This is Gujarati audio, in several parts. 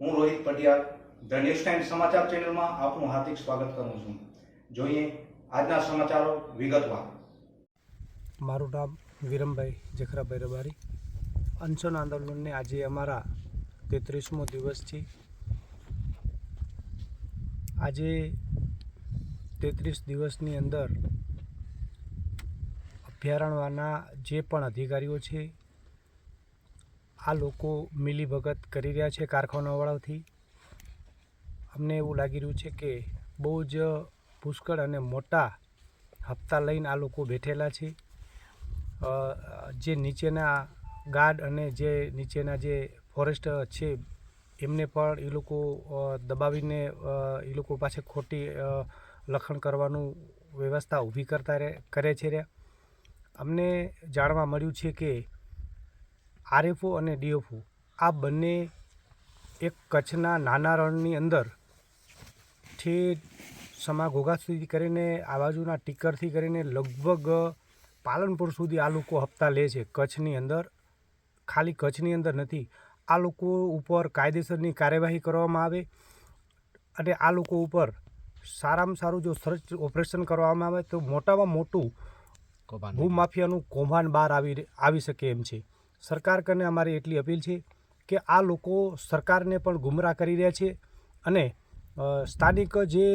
હું Rohit Patiyar the news time સમાચાર ચેનલમાં આપનું હાર્દિક સ્વાગત કરું છું. જોઈએ આજના સમાચારો વિગતવાર. મારું નામ વિરમભાઈ જખરાભાઈ રબારી. અનશન આંદોલનને આજે અમારા તેત્રીસમો દિવસ છે. આજે તેત્રીસ દિવસની અંદર અભયારણ્યના જે પણ અધિકારીઓ છે આ લોકો મિલીભગત કરી રહ્યા છે કારખાનાવાળાઓથી અમને એવું લાગી રહ્યું છે કે બહુ જ પુષ્કળ અને મોટા હપ્તા લઈને આ લોકો બેઠેલા છે. જે નીચેના ગાર્ડ અને જે નીચેના જે ફોરેસ્ટ છે, એમને પણ એ લોકો દબાવીને એ લોકો પાસે ખોટી લખણ કરવાનું વ્યવસ્થા ઊભી કરતા રહે, કરે છે અમને જાણવા મળ્યું છે કે આરએફઓ અને ડીએફઓ. આ બંને એક કચ્છના નાના રણની અંદર ઠેઠ સમા ઘોઘા સુધી કરીને આ બાજુના ટીકરથી કરીને લગભગ પાલનપુર સુધી આ લોકો હપ્તા લે છે કચ્છની અંદર. ખાલી કચ્છની અંદર નથી. આ લોકો ઉપર કાયદેસરની કાર્યવાહી કરવામાં આવે અને આ લોકો ઉપર સારામાં સારું જો સર્ચ ઓપરેશન કરવામાં આવે તો મોટામાં મોટું ભૂમાફિયાનું કૌભાંડ બહાર આવી આવી શકે એમ છે. સરકાર કને અમારી એટલી અપીલ છે કે આ લોકો સરકારને પણ ગુમરાહ કરી રહ્યા છે અને સ્થાનિક જે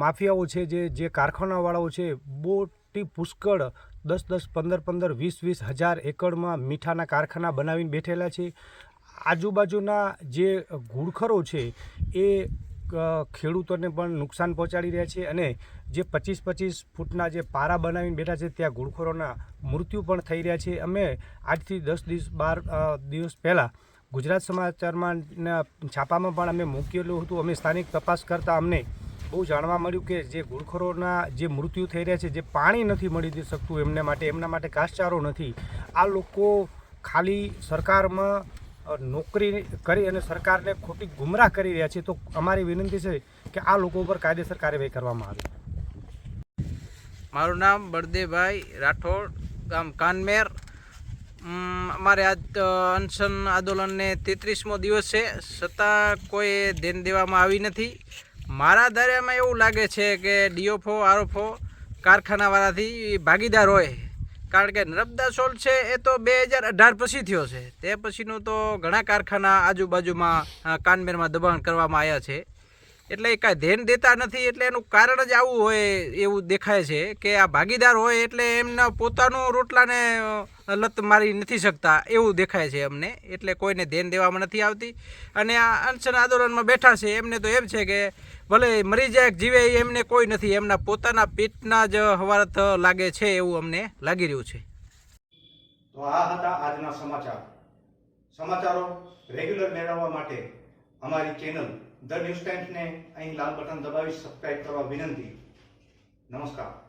માફિયાઓ છે, જે જે કારખાનાવાળાઓ છે, બોટી પુષ્કળ દસ દસ, પંદર પંદર, વીસ વીસ હજાર એકડમાં મીઠાના કારખાના બનાવીને બેઠેલા છે. આજુબાજુના જે ઘૂડખરો છે, એ ખેડૂતોને પણ નુકસાન પહોંચાડી રહ્યા છે અને જે પચીસ પચીસ ફૂટના જે પારા બનાવીને બેઠા છે ત્યાં ઘૂડખોરોના મૃત્યુ પણ થઈ રહ્યા છે. અમે આજથી દસ દિવસ બાર દિવસ પહેલાં ગુજરાત સમાચારમાં છાપામાં પણ અમે મૂકેલું હતું. અમે સ્થાનિક તપાસ કરતાં અમને બહુ જાણવા મળ્યું કે જે ઘૂડખોરોના જે મૃત્યુ થઈ રહ્યા છે, જે પાણી નથી મળી શકતું એમને માટે, એમના માટે ઘાસચારો નથી. આ લોકો ખાલી સરકારમાં નોકરી કરી અને સરકારને ખોટી ગુમરાહ કરી રહ્યા છે તો અમારી વિનંતી છે કે આ લોકો ઉપર કાયદેસર કાર્યવાહી કરવામાં આવે મારું નામ બળદેવભાઈ રાઠોડ, ગામ કાનમેર. અમારે આજ અનશન આંદોલનને તેત્રીસમો દિવસ છે છતાં કોઈ ધ્યાન દેવામાં આવી નથી. મારા ધાર્યામાં એવું લાગે છે કે ડીઓફો આરોફો કારખાનાવાળાથી ભાગીદાર હોય. કારણ કે નર્મદા સોલ છે, એ તો બે હજાર અઢાર પછી થયો છે. તે પછીનું તો ઘણા કારખાના આજુબાજુમાં કાનમેરમાં દબાણ કરવામાં આવ્યા છે. એટલે એ કાંઈ ધ્યાન દેતા નથી, એટલે એનું કારણ જ આવું હોય એવું દેખાય છે કે આ ભાગીદાર હોય એટલે એમના પોતાનું રોટલાને લત મારી નથી શકતા, એવું દેખાય છે અમને. એટલે કોઈને ધ્યાન દેવામાં નથી આવતી. અને આ અનશન આંદોલનમાં બેઠા છે, એમને તો એમ છે કે ભલે મરી જાય જીવે એમને કોઈ નથી. એમના પોતાના પેટના જ હવારત લાગે છે એવું અમને લાગી રહ્યું છે. તો આ હતા આજના સમાચાર. સમાચારો રેગ્યુલર મેળવવા માટે અમારી ચેનલ ધ ન્યૂઝ ટાઈમ્સને અહીં લાલ બટન દબાવી સબસ્ક્રાઇબ કરવા વિનંતી. નમસ્કાર.